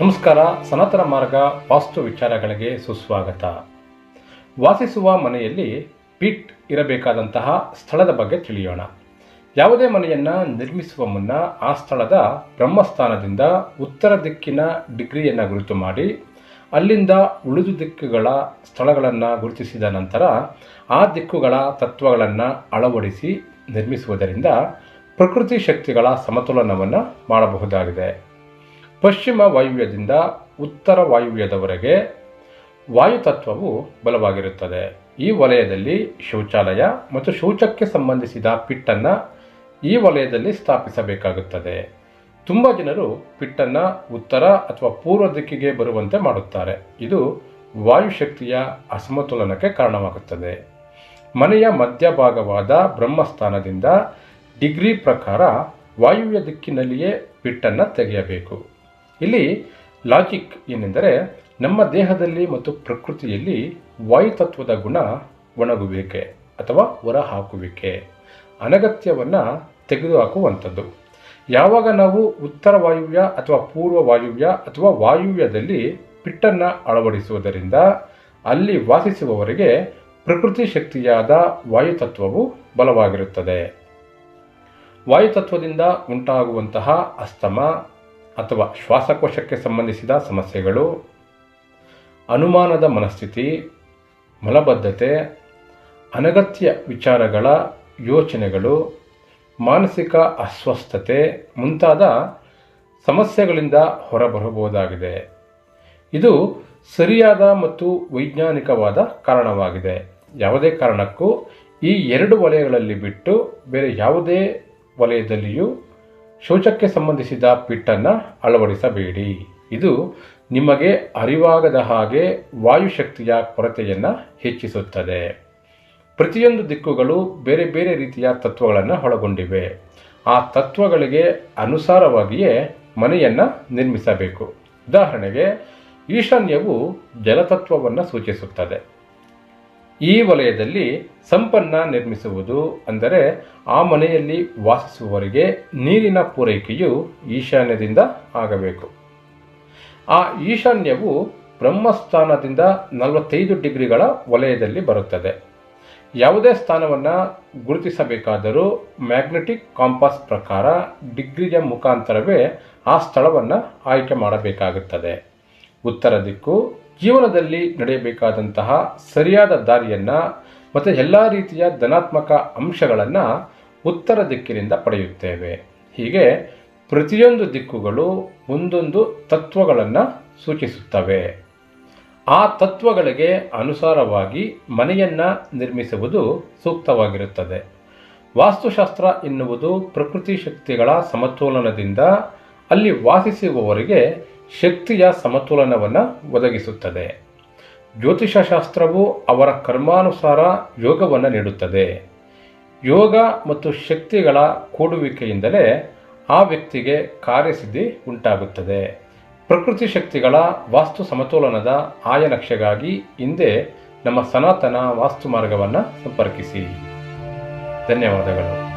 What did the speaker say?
ನಮಸ್ಕಾರ, ಸನಾತನ ಮಾರ್ಗ ವಾಸ್ತು ವಿಚಾರಗಳಿಗೆ ಸುಸ್ವಾಗತ. ವಾಸಿಸುವ ಮನೆಯಲ್ಲಿ ಪಿಟ್ ಇರಬೇಕಾದಂತಹ ಸ್ಥಳದ ಬಗ್ಗೆ ತಿಳಿಯೋಣ. ಯಾವುದೇ ಮನೆಯನ್ನು ನಿರ್ಮಿಸುವ ಮುನ್ನ ಆ ಸ್ಥಳದ ಬ್ರಹ್ಮಸ್ಥಾನದಿಂದ ಉತ್ತರ ದಿಕ್ಕಿನ ಡಿಗ್ರಿಯನ್ನು ಗುರುತು ಮಾಡಿ, ಅಲ್ಲಿಂದ ಉಳಿದು ದಿಕ್ಕುಗಳ ಸ್ಥಳಗಳನ್ನು ಗುರುತಿಸಿದ ನಂತರ ಆ ದಿಕ್ಕುಗಳ ತತ್ವಗಳನ್ನು ಅಳವಡಿಸಿ ನಿರ್ಮಿಸುವುದರಿಂದ ಪ್ರಕೃತಿ ಶಕ್ತಿಗಳ ಸಮತೋಲನವನ್ನು ಮಾಡಬಹುದಾಗಿದೆ. ಪಶ್ಚಿಮ ವಾಯುವ್ಯದಿಂದ ಉತ್ತರ ವಾಯುವ್ಯದವರೆಗೆ ವಾಯುತತ್ವವು ಬಲವಾಗಿರುತ್ತದೆ. ಈ ವಲಯದಲ್ಲಿ ಶೌಚಾಲಯ ಮತ್ತು ಶೌಚಕ್ಕೆ ಸಂಬಂಧಿಸಿದ ಪಿಟ್ಟನ್ನು ಈ ವಲಯದಲ್ಲಿ ಸ್ಥಾಪಿಸಬೇಕಾಗುತ್ತದೆ. ತುಂಬ ಜನರು ಪಿಟ್ಟನ್ನು ಉತ್ತರ ಅಥವಾ ಪೂರ್ವ ದಿಕ್ಕಿಗೆ ಬರುವಂತೆ ಮಾಡುತ್ತಾರೆ. ಇದು ವಾಯುಶಕ್ತಿಯ ಅಸಮತೋಲನಕ್ಕೆ ಕಾರಣವಾಗುತ್ತದೆ. ಮನೆಯ ಮಧ್ಯಭಾಗವಾದ ಬ್ರಹ್ಮಸ್ಥಾನದಿಂದ ಡಿಗ್ರಿ ಪ್ರಕಾರ ವಾಯುವ್ಯ ದಿಕ್ಕಿನಲ್ಲಿಯೇ ಪಿಟ್ಟನ್ನು ತೆಗೆಯಬೇಕು. ಇಲ್ಲಿ ಲಾಜಿಕ್ ಏನೆಂದರೆ ನಮ್ಮ ದೇಹದಲ್ಲಿ ಮತ್ತು ಪ್ರಕೃತಿಯಲ್ಲಿ ವಾಯುತತ್ವದ ಗುಣ ಒಣಗುವಿಕೆ ಅಥವಾ ಹೊರಹಾಕುವಿಕೆ, ಅನಗತ್ಯವನ್ನು ತೆಗೆದುಹಾಕುವಂಥದ್ದು. ಯಾವಾಗ ನಾವು ಉತ್ತರ ವಾಯುವ್ಯ ಅಥವಾ ಪೂರ್ವ ವಾಯುವ್ಯ ಅಥವಾ ವಾಯುವ್ಯದಲ್ಲಿ ಪಿಟ್ಟನ್ನು ಅಳವಡಿಸುವುದರಿಂದ ಅಲ್ಲಿ ವಾಸಿಸುವವರಿಗೆ ಪ್ರಕೃತಿ ಶಕ್ತಿಯಾದ ವಾಯುತತ್ವವು ಬಲವಾಗಿರುತ್ತದೆ. ವಾಯುತತ್ವದಿಂದ ಉಂಟಾಗುವಂತಹ ಅಸ್ತಮ ಅಥವಾ ಶ್ವಾಸಕೋಶಕ್ಕೆ ಸಂಬಂಧಿಸಿದ ಸಮಸ್ಯೆಗಳು, ಅನುಮಾನದ ಮನಸ್ಥಿತಿ, ಮಲಬದ್ಧತೆ, ಅನಗತ್ಯ ವಿಚಾರಗಳ ಯೋಚನೆಗಳು, ಮಾನಸಿಕ ಅಸ್ವಸ್ಥತೆ ಮುಂತಾದ ಸಮಸ್ಯೆಗಳಿಂದ ಹೊರಬರಬಹುದಾಗಿದೆ. ಇದು ಸರಿಯಾದ ಮತ್ತು ವೈಜ್ಞಾನಿಕವಾದ ಕಾರಣವಾಗಿದೆ. ಯಾವುದೇ ಕಾರಣಕ್ಕೂ ಈ ಎರಡು ವಲಯಗಳಲ್ಲಿ ಬಿಟ್ಟು ಬೇರೆ ಯಾವುದೇ ವಲಯದಲ್ಲಿಯೂ ಶೌಚಕ್ಕೆ ಸಂಬಂಧಿಸಿದ ಪಿಟ್ಟನ್ನು ಅಳವಡಿಸಬೇಡಿ. ಇದು ನಿಮಗೆ ಅರಿವಾಗದ ಹಾಗೆ ವಾಯುಶಕ್ತಿಯ ಕೊರತೆಯನ್ನು ಹೆಚ್ಚಿಸುತ್ತದೆ. ಪ್ರತಿಯೊಂದು ದಿಕ್ಕುಗಳು ಬೇರೆ ಬೇರೆ ರೀತಿಯ ತತ್ವಗಳನ್ನು ಒಳಗೊಂಡಿವೆ. ಆ ತತ್ವಗಳಿಗೆ ಅನುಸಾರವಾಗಿಯೇ ಮನೆಯನ್ನು ನಿರ್ಮಿಸಬೇಕು. ಉದಾಹರಣೆಗೆ, ಈಶಾನ್ಯವು ಜಲತತ್ವವನ್ನು ಸೂಚಿಸುತ್ತದೆ. ಈ ವಲಯದಲ್ಲಿ ಸಂಪನ್ನ ನಿರ್ಮಿಸುವುದು ಅಂದರೆ ಆ ಮನೆಯಲ್ಲಿ ವಾಸಿಸುವವರಿಗೆ ನೀರಿನ ಪೂರೈಕೆಯು ಈಶಾನ್ಯದಿಂದ ಆಗಬೇಕು. ಆ ಈಶಾನ್ಯವು ಬ್ರಹ್ಮಸ್ಥಾನದಿಂದ ನಲವತ್ತೈದು ಡಿಗ್ರಿಗಳ ವಲಯದಲ್ಲಿ ಬರುತ್ತದೆ. ಯಾವುದೇ ಸ್ಥಾನವನ್ನು ಗುರುತಿಸಬೇಕಾದರೂ ಮ್ಯಾಗ್ನೆಟಿಕ್ ಕಾಂಪಾಸ್ ಪ್ರಕಾರ ಡಿಗ್ರಿಯ ಮುಖಾಂತರವೇ ಆ ಸ್ಥಳವನ್ನು ಆಯ್ಕೆ ಮಾಡಬೇಕಾಗುತ್ತದೆ. ಉತ್ತರ ದಿಕ್ಕು ಜೀವನದಲ್ಲಿ ನಡೆಯಬೇಕಾದಂತಹ ಸರಿಯಾದ ದಾರಿಯನ್ನು ಮತ್ತು ಎಲ್ಲ ರೀತಿಯ ಧನಾತ್ಮಕ ಅಂಶಗಳನ್ನು ಉತ್ತರ ದಿಕ್ಕಿನಿಂದ ಪಡೆಯುತ್ತೇವೆ. ಹೀಗೆ ಪ್ರತಿಯೊಂದು ದಿಕ್ಕುಗಳು ಒಂದೊಂದು ತತ್ವಗಳನ್ನು ಸೂಚಿಸುತ್ತವೆ. ಆ ತತ್ವಗಳಿಗೆ ಅನುಸಾರವಾಗಿ ಮನೆಯನ್ನು ನಿರ್ಮಿಸುವುದು ಸೂಕ್ತವಾಗಿರುತ್ತದೆ. ವಾಸ್ತುಶಾಸ್ತ್ರ ಎನ್ನುವುದು ಪ್ರಕೃತಿ ಶಕ್ತಿಗಳ ಸಮತೋಲನದಿಂದ ಅಲ್ಲಿ ವಾಸಿಸುವವರಿಗೆ ಶಕ್ತಿಯ ಸಮತೋಲನವನ್ನು ಒದಗಿಸುತ್ತದೆ. ಜ್ಯೋತಿಷಶಾಸ್ತ್ರವು ಅವರ ಕರ್ಮಾನುಸಾರ ಯೋಗವನ್ನು ನೀಡುತ್ತದೆ. ಯೋಗ ಮತ್ತು ಶಕ್ತಿಗಳ ಕೂಡುವಿಕೆಯಿಂದಲೇ ಆ ವ್ಯಕ್ತಿಗೆ ಕಾರ್ಯಸಿದ್ಧಿ ಉಂಟಾಗುತ್ತದೆ. ಪ್ರಕೃತಿ ಶಕ್ತಿಗಳ ವಾಸ್ತು ಸಮತೋಲನದ ಆಯನಕ್ಷೆಗಾಗಿ ಹಿಂದೆ ನಮ್ಮ ಸನಾತನ ವಾಸ್ತು ಮಾರ್ಗವನ್ನು ಸಂಪರ್ಕಿಸಿ. ಧನ್ಯವಾದಗಳು.